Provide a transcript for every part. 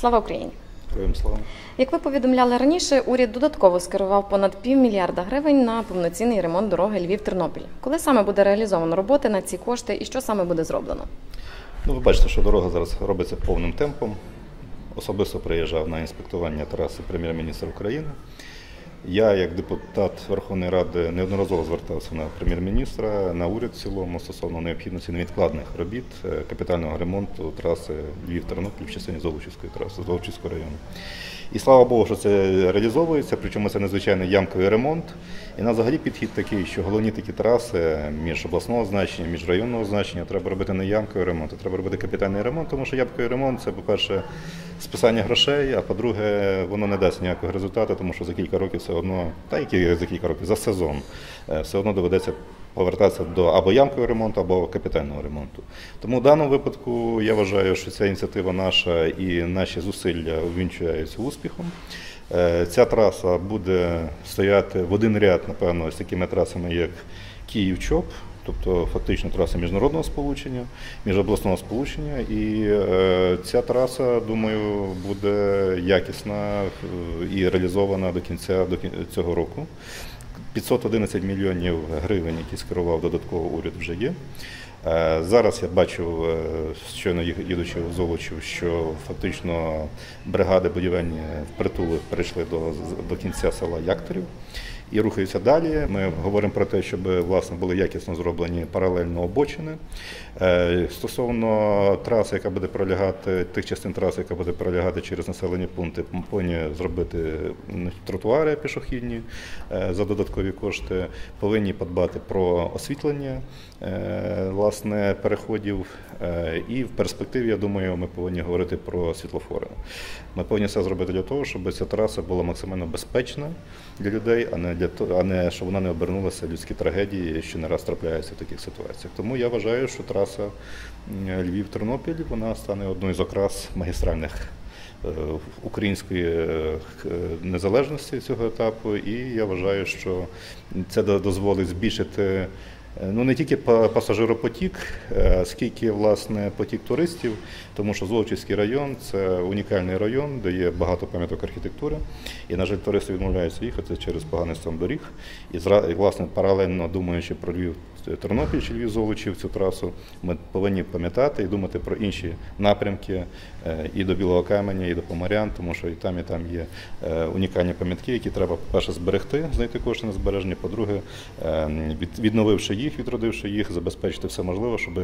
Слава Україні! Героям слава. Як ви повідомляли раніше, уряд додатково скерував понад півмільярда гривень на повноцінний ремонт дороги Львів-Тернопіль. Коли саме буде реалізовано роботи на ці кошти і що саме буде зроблено? Ну, ви бачите, що дорога зараз робиться повним темпом. Особисто приїжджав на інспектування траси прем'єр-міністр України. Я, як депутат Верховної Ради, неодноразово звертався на прем'єр-міністра, на уряд в цілому стосовно необхідності невідкладних робіт е, капітального ремонту траси Львів-Тернопіль в частині Золочівської траси, Золочівського району. І слава Богу, що це реалізовується, причому це надзвичайно ямковий ремонт. І на взагалі підхід такий, що головні такі траси між обласного значення, між районного значення треба робити не ямковий ремонт, а треба робити капітальний ремонт, тому що ямковий ремонт це, по-перше, списання грошей, а по-друге, воно не дасть ніякого результату, тому що за кілька років все одно, та які за кілька років, за сезон, е, все одно доведеться повертатися до або ямкового ремонту, або капітального ремонту. Тому в даному випадку я вважаю, що ця ініціатива наша і наші зусилля увінчуються успіхом. Е, Ця траса буде стояти в один ряд, напевно, з такими трасами, як Київ-Чоп, тобто фактично траса міжнародного сполучення, міжобласного сполучення. І е, ця траса, думаю, буде якісна е, і реалізована до кінця до цього року. 511 мільйонів гривень, які скерував додатково уряд, вже є. Е, Зараз я бачу, е, щойно їдучи в Золочів, що фактично бригади будівельні впритули перейшли до, до кінця села Якторів і рухаються далі. Ми говоримо про те, щоб власне були якісно зроблені паралельно обочини. Е, Стосовно траси, яка буде пролягати, тих частин траси, яка буде пролягати через населені пункти, повинні зробити тротуари пішохідні е, за додаткові кошти, повинні подбати про освітлення власне переходів. Е, І в перспективі, я думаю, ми повинні говорити про світлофори. Ми повинні все зробити для того, щоб ця траса була максимально безпечна для людей, а не для того, а не щоб вона не обернулася людські трагедії, що не раз трапляються в таких ситуаціях. Тому я вважаю, що траса Львів-Тернопіль вона стане одною з окрас магістральних е, української е, е, незалежності цього етапу, і я вважаю, що це до- дозволить збільшити. Е, Ну не тільки пасажиропотік, е, скільки власне потік туристів, тому що Золочівський район це унікальний район, де є багато пам'яток архітектури. І, на жаль, туристи відмовляються їхати через поганий стан доріг. І власне паралельно думаючи про Львів Тернопіль чи Львів Золочів цю трасу, ми повинні пам'ятати і думати про інші напрямки е, і до Білого Каменя, і до Поморян, тому що і там, і там є е, унікальні пам'ятки, які треба, по-перше, зберегти, знайти кошти на збереження. По-друге, е, відновивши їх, відродивши їх, забезпечити все можливе, щоб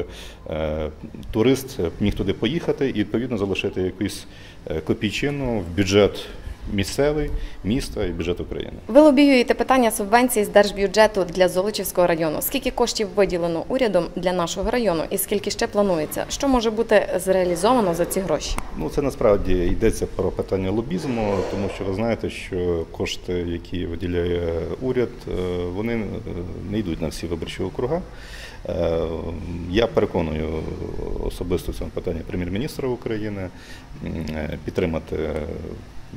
е, турист міг туди поїхати і відповідно залишити якусь е, копійчину в бюджет місцевий, міста і бюджет України. Ви лобіюєте питання субвенцій з держбюджету для Золочівського району. Скільки коштів виділено урядом для нашого району і скільки ще планується? Що може бути зреалізовано за ці гроші? Ну, це насправді йдеться про питання лобізму, тому що ви знаєте, що кошти, які виділяє уряд, е, вони е, не йдуть на всі виборчі округа. Е, Я переконую особисто в цьому питанні прем'єр-міністра України підтримати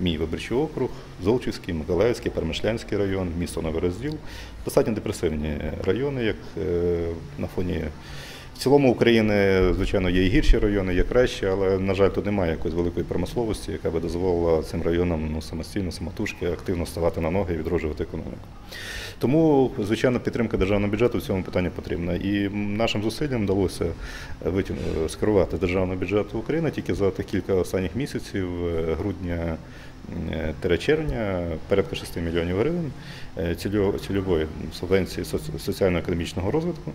мій виборчий округ, Золочівський, Миколаївський, Перемишлянський район, місто Новий Розділ. Достатньо депресивні райони, як е, на фоні цілому України, звичайно, є і гірші райони, є кращі, але, на жаль, тут немає якоїсь великої промисловості, яка би дозволила цим районам ну, самостійно, самотужки, активно ставати на ноги і відроджувати економіку. Тому, звичайно, підтримка державного бюджету в цьому питанні потрібна. І нашим зусиллям вдалося скерувати з державного бюджету України тільки за тих кілька останніх місяців, е, грудня е, червня, порядка 6 мільйонів гривень е, цільової субвенції соці- соціально-економічного розвитку,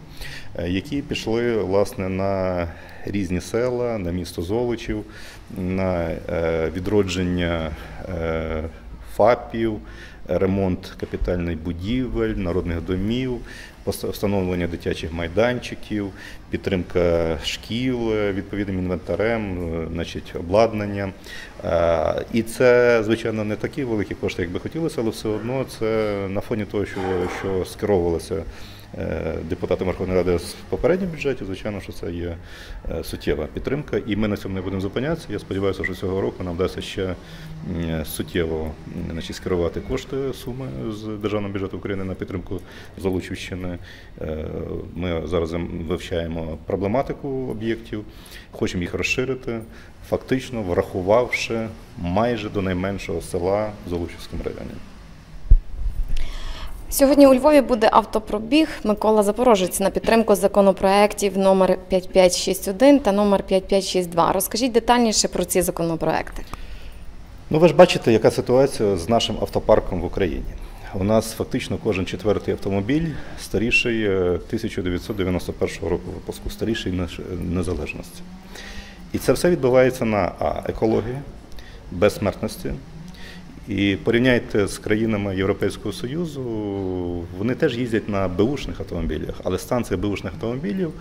е, які пішли власне на різні села, на місто Золочів, на е, відродження ФАПів, ремонт капітальних будівель, народних домів, встановлення дитячих майданчиків, підтримка шкіл е, відповідним інвентарем, е, значить, обладнанням. Е, І це, звичайно, не такі великі кошти, як би хотілося, але все одно це на фоні того, що, що скеровувалося депутатам Верховної Ради з попереднього бюджету, звичайно, що це є е, суттєва підтримка, і ми на цьому не будемо зупинятися. Я сподіваюся, що цього року нам вдасться ще суттєво значить, скерувати кошти суми з державного бюджету України на підтримку Золочівщини. Е, Ми зараз вивчаємо проблематику об'єктів, хочемо їх розширити, фактично врахувавши майже до найменшого села в Золочівському районі. Сьогодні у Львові буде автопробіг Микола Запорожець на підтримку законопроєктів номер 5561 та номер 5562. Розкажіть детальніше про ці законопроекти. Ну, ви ж бачите, яка ситуація з нашим автопарком в Україні. У нас фактично кожен четвертий автомобіль старіший е, 1991 року випуску, старіший незалежності. І це все відбувається на А. Екології, без смертності. І порівняйте з країнами Європейського Союзу, вони теж їздять на беушних автомобілях, але стан цих беушних автомобілів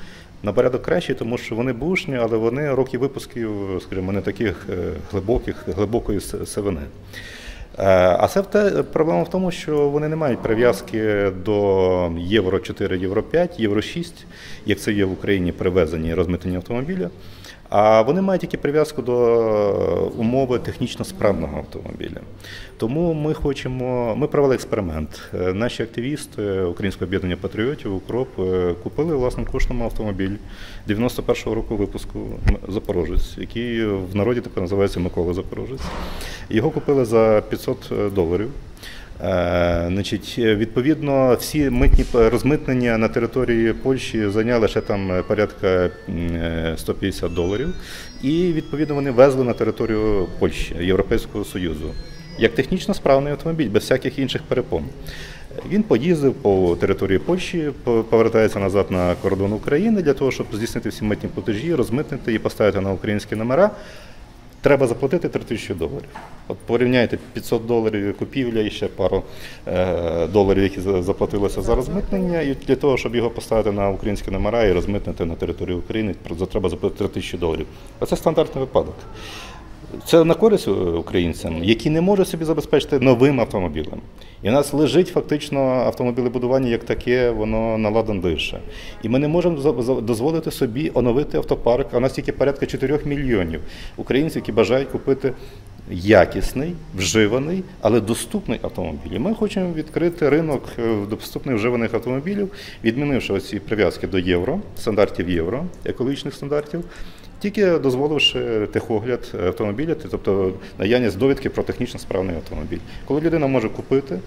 на порядок кращий, тому що вони бушні, але вони роки випусків, скажімо, не таких е, глибоких, глибокої сивини. Е, А це те, проблема в тому, що вони не мають прив'язки до Євро 4, Євро 5, Євро 6, як це є в Україні привезені розмитнені автомобіля. А вони мають тільки прив'язку до умови технічно справного автомобіля. Тому ми хочемо, ми провели експеримент. Е, Наші активісти Українського об'єднання патріотів УКРОП е, купили власним коштом автомобіль 91-го року випуску Запорожець, який в народі тепер називається Микола Запорожець. Його купили за 500 доларів. Е, Значить, е, відповідно, всі митні розмитнення на території Польщі зайняли ще там е, порядка е, 150 доларів. І відповідно вони везли на територію Польщі, Європейського Союзу. Як технічно справний автомобіль, без всяких інших перепон. Він поїздив по території Польщі, повертається назад на кордон України для того, щоб здійснити всі митні платежі, розмитнити і поставити на українські номера. Треба заплатити 3 тисячі доларів. От порівняйте 500 доларів купівля і ще пару е, доларів, які за- заплатилося за розмитнення. І для того, щоб його поставити на українські номера і розмитнити на територію України, треба заплатити 3 тисячі доларів. А це стандартний випадок. Це на користь е, українцям, які не можуть собі забезпечити новим автомобілем. І у нас лежить фактично автомобілебудування як таке, воно наладан дише. І ми не можемо дозволити собі оновити автопарк. А у нас тільки порядка 4 мільйонів українців, які бажають купити якісний, вживаний, але доступний автомобіль. І ми хочемо відкрити ринок е, доступних вживаних автомобілів, відмінивши оці прив'язки до євро, стандартів євро, екологічних стандартів. Тільки дозволивши техогляд автомобіля, тобто наявність довідки про технічно справний автомобіль. Коли людина може купити,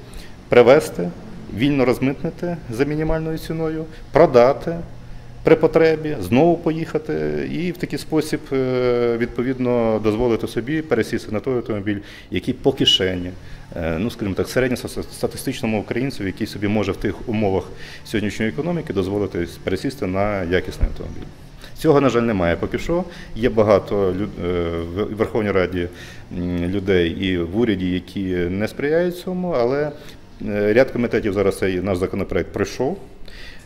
привезти, вільно розмитнити за мінімальною ціною, продати при потребі, знову поїхати і в такий спосіб е, відповідно дозволити собі пересісти на той автомобіль, який по кишені. Е, Ну, скажімо так, середньостатистичному українцю, який собі може в тих умовах сьогоднішньої економіки дозволити пересісти на якісний автомобіль. Цього, на жаль, немає поки що. Є багато е, в Верховній Раді людей і в уряді, які не сприяють цьому, але е, ряд комітетів зараз цей наш законопроект пройшов.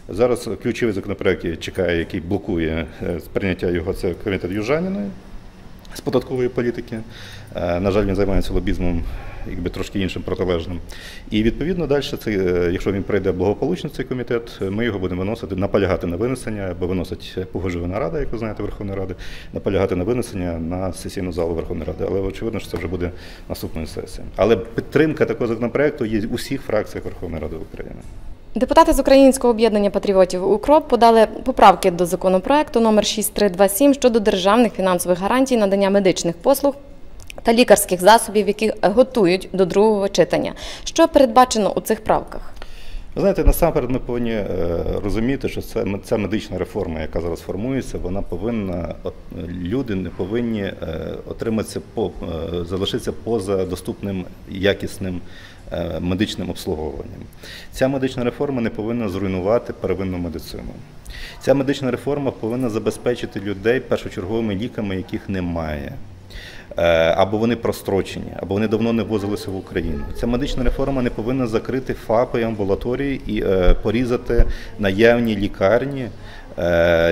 Зараз ключовий законопроект чекає, який блокує е, прийняття його, це комітет Южаніної з податкової політики. Е, На жаль, він займається лобізмом якби трошки іншим протилежним. І відповідно далі, це, е, якщо він пройде благополучно цей комітет, е, ми його будемо виносити, наполягати на винесення, бо виносить погоджувана рада, як ви знаєте, Верховної Ради, наполягати на винесення на сесійну залу Верховної Ради. Але очевидно, що це вже буде наступною сесією. Але підтримка такого законопроекту є в усіх фракціях Верховної Ради України. Депутати з Українського об'єднання патріотів УКРОП подали поправки до законопроекту номер 6327 щодо державних фінансових гарантій надання медичних послуг та лікарських засобів, які готують до другого читання. Що передбачено у цих правках? Ви знаєте, насамперед ми повинні е, розуміти, що це ця медична реформа, яка зараз формується, вона повинна люди не повинні е, отриматися по е, залишитися поза доступним якісним е, медичним обслуговуванням. Ця медична реформа не повинна зруйнувати первинну медицину. Ця медична реформа повинна забезпечити людей першочерговими ліками, яких немає. Е, Або вони прострочені, або вони давно не ввозилися в Україну. Ця медична реформа не повинна закрити ФАПи і амбулаторії і е, порізати наявні лікарні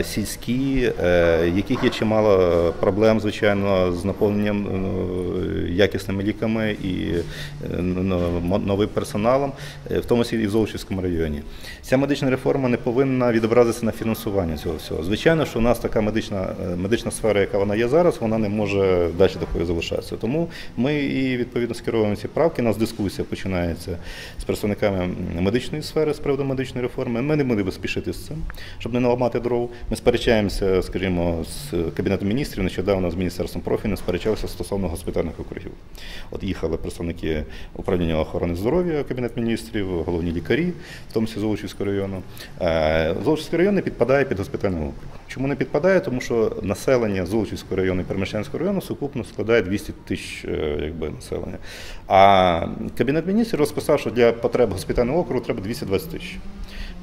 сільські, е, яких є чимало проблем, звичайно, з наповненням е, якісними ліками і е, новим персоналом, е, в тому числі і в Золочівському районі. Ця медична реформа не повинна відобразитися на фінансуванні цього всього. Звичайно, що у нас така медична, е, медична сфера, яка вона є зараз, вона не може далі такою залишатися. Тому ми і відповідно скеровуємо ці правки. У нас дискусія починається з представниками медичної сфери з приводу медичної реформи. Ми не будемо спішити з цим, щоб не наламати дров. Ми сперечаємося, скажімо, з кабінетом міністрів. Нещодавно з міністерством профільним сперечалися стосовно госпітальних округів. От їхали представники управління охорони здоров'я, кабінет міністрів, головні лікарі, в тому числі Золочівського району. Е, Золочівський район не підпадає під госпітальний округ. Чому не підпадає? Тому що населення Золочівського району і Перемишлянського району сукупно складає 200 тисяч е, якби, населення. А кабінет міністрів розписав, що для потреб госпітального округу треба 220 тисяч.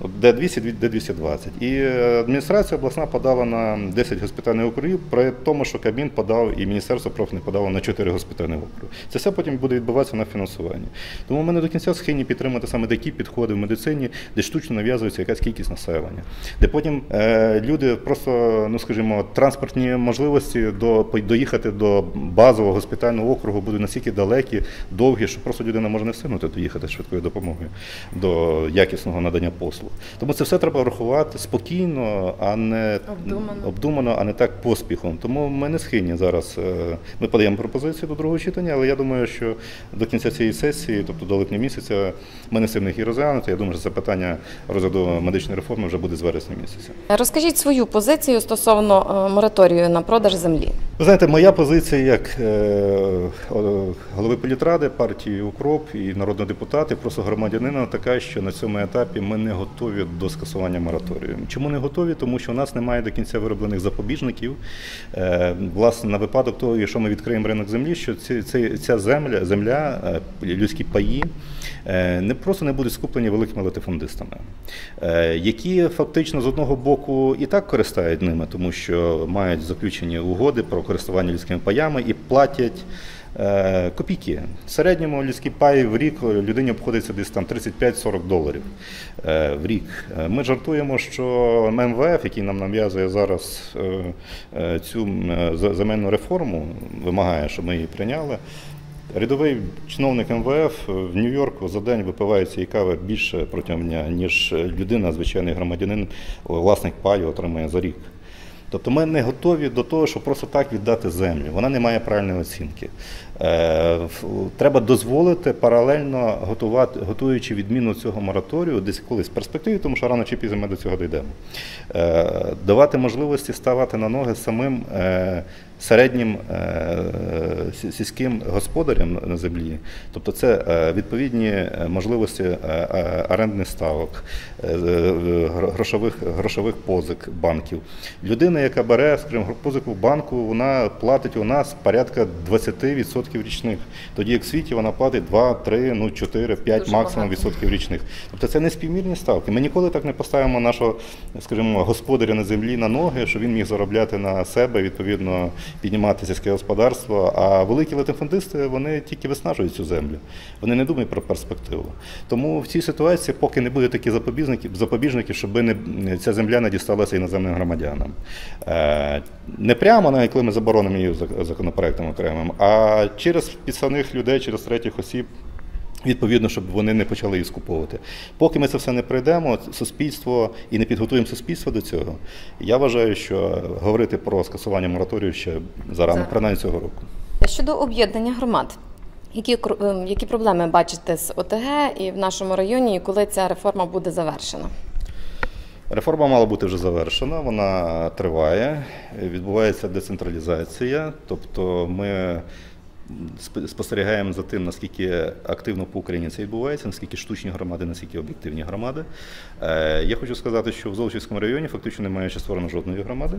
От Де 200, де 220. І е, адміністрація обласна подала на 10 госпітальних округів, при тому, що Кабмін подав і Міністерство профільне подало на 4 госпітальних округи. Це все потім буде відбуватися на фінансуванні. Тому ми не до кінця схильні підтримати саме такі підходи в медицині, де штучно нав'язується якась кількість населення, де потім е, люди просто, ну скажімо, транспортні можливості до доїхати до базового госпітального округу будуть настільки далекі, довгі, що просто людина може не встигнути доїхати швидкою допомогою до якісного надання послуг. Тому це все треба врахувати спокійно, а не Обдумано. обдумано, а не так поспіхом. Тому ми не схильні зараз. е, Ми подаємо пропозицію до другого читання, але я думаю, що до кінця цієї сесії, тобто до липня місяця, ми не сильно їх і розглянути. Я думаю, що це питання розгляду медичної реформи вже буде з вересня місяця. Розкажіть свою позицію стосовно е, мораторію на продаж землі. Ви знаєте, моя позиція як е, голови політради партії Укроп і народного депутата, і просто громадянина така, що на цьому етапі ми не готові до скасування мораторію. Чому не готові? Тому що у нас немає до кінця вироблених запобіжників. Е, власне, на випадок того, якщо ми відкриємо ринок землі, що ця земля, земля, е, людські паї не просто не будуть скуплені великими латифундистами, е, які фактично з одного боку і так користають ними, тому що мають заключені угоди про користування людськими паями і платять. е, Копійки. В середньому людський пай в рік людині обходиться десь там 35-40 доларів е, в рік. Е, Ми жартуємо, що МВФ, який нам нав'язує зараз е, е, цю е, земельну реформу, вимагає, щоб ми її прийняли. Рядовий чиновник МВФ в Нью-Йорку за день випиває цієї кави більше протягом дня, ніж людина, звичайний громадянин, власник паю отримує за рік. Тобто ми не готові до того, щоб просто так віддати землю. Вона не має правильної оцінки. Е, Треба дозволити паралельно готувати, готуючи відміну цього мораторію, десь колись в перспективі, тому що рано чи пізно ми до цього дійдемо. Е, Давати можливості ставати на ноги самим е, середнім е, сільським господарям на землі. Тобто це е, відповідні е, можливості орендних ставок, гро- грошових, грошових позик банків. Людина, яка бере, скажімо, позику в банку, вона платить у нас порядка 20% річних. Тоді як в світі вона платить 2, 3, ну 4, 5 Дуже максимум багато. відсотків річних. Тобто це не співмірні ставки. Ми ніколи так не поставимо нашого, скажімо, господаря на землі на ноги, щоб він міг заробляти на себе, відповідно, піднімати сільське господарство. А великі латифундисти вони тільки виснажують цю землю. Вони не думають про перспективу. Тому в цій ситуації, поки не буде такі запобіжників, запобіжників, щоб не, ця земля не дісталася іноземним громадянам. Е, не прямо, навіть коли ми заборонимо її законопроектом окремим, а через підставних людей, через третіх осіб. Відповідно, щоб вони не почали її скуповувати. Поки ми це все не пройдемо, суспільство і не підготуємо суспільство до цього, я вважаю, що говорити про скасування мораторію ще зарано, принаймні цього року. Щодо об'єднання громад, які, ем, які проблеми бачите з ОТГ і в нашому районі, і коли ця реформа буде завершена? Реформа мала бути вже завершена, вона триває, відбувається децентралізація, тобто ми спостерігаємо за тим, наскільки активно по Україні це відбувається, наскільки штучні громади, наскільки об'єктивні громади. Е, Я хочу сказати, що в Золочівському районі фактично немає ще створено жодної громади.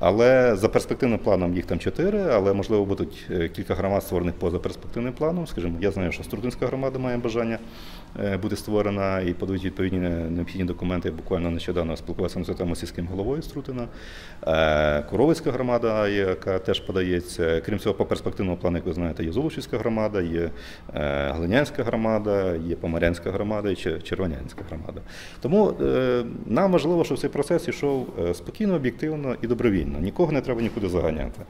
Але за перспективним планом їх там чотири, але можливо будуть е, кілька громад створених поза перспективним планом. Скажімо, я знаю, що Струтинська громада має бажання е, бути створена і подають відповідні необхідні документи. Я буквально нещодавно спілкувався цю тему з сільським головою Струтина. Е, Коровицька громада, яка теж подається. Крім цього, по перспективному плану, як ви знаєте, є Золочівська громада, є е, Глинянська громада, є Помарянська громада і Червонянська громада. Тому е, нам важливо, щоб цей процес йшов е, спокійно, об'єктивно і добровільно. Нікого не треба нікуди заганяти.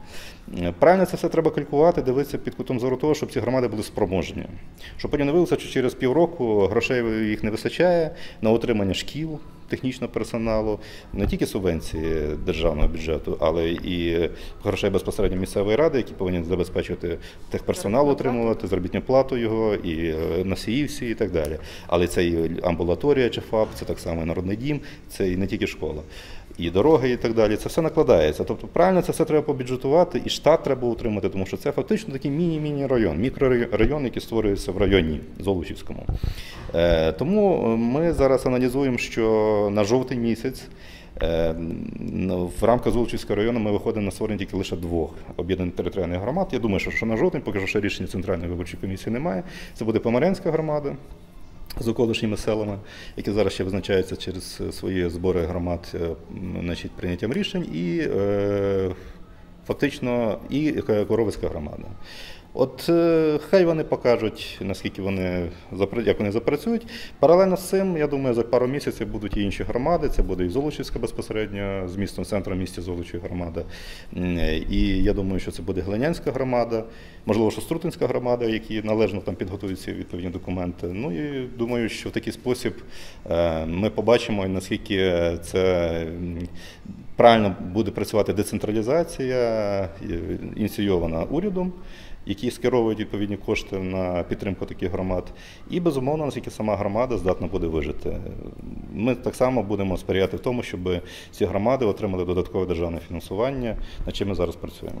Правильно це все треба калькувати, дивитися під кутом зору того, щоб ці громади були спроможні. Щоб потім не виявилося, що через півроку грошей їх не вистачає на утримання шкіл, технічного персоналу, не тільки субвенції державного бюджету, але і грошей безпосередньо місцевої ради, які повинні забезпечувати техперсонал, утримувати, заробітну плату його, і е, носії всі і так далі. Але це і амбулаторія чи ФАП, це так само і народний дім, це і не тільки школа. І дороги, і так далі. Це все накладається. Тобто, правильно це все треба побюджетувати, і штат треба утримати, тому що це фактично такий міні-міні район, мікрорайон, який створюється в районі Золочівському. Е, тому ми зараз аналізуємо, що на жовтий місяць. е, ну, В рамках Золочівського району ми виходимо на створення тільки лише двох об'єднаних територіальних громад. Я думаю, що, на жовтень, поки що рішення Центральної виборчої комісії немає. Це буде Помарянська громада з околишніми селами, які зараз ще визначаються через свої збори громад е, значить, прийняттям рішень, і е, фактично і Коровицька громада. От е, хай вони покажуть, наскільки вони як вони запрацюють. Паралельно з цим, я думаю, за пару місяців будуть і інші громади. Це буде і Золочівська безпосередньо з містом центром місті Золочів громада. І я думаю, що це буде Глинянська громада, можливо, що Струтинська громада, які належно там підготують ці відповідні документи. Ну і думаю, що в такий спосіб е, ми побачимо, наскільки це правильно буде працювати децентралізація, е, ініційована урядом які скеровують відповідні кошти на підтримку таких громад, і безумовно, наскільки сама громада здатна буде вижити. Ми так само будемо сприяти в тому, щоб ці громади отримали додаткове державне фінансування, над чим ми зараз працюємо.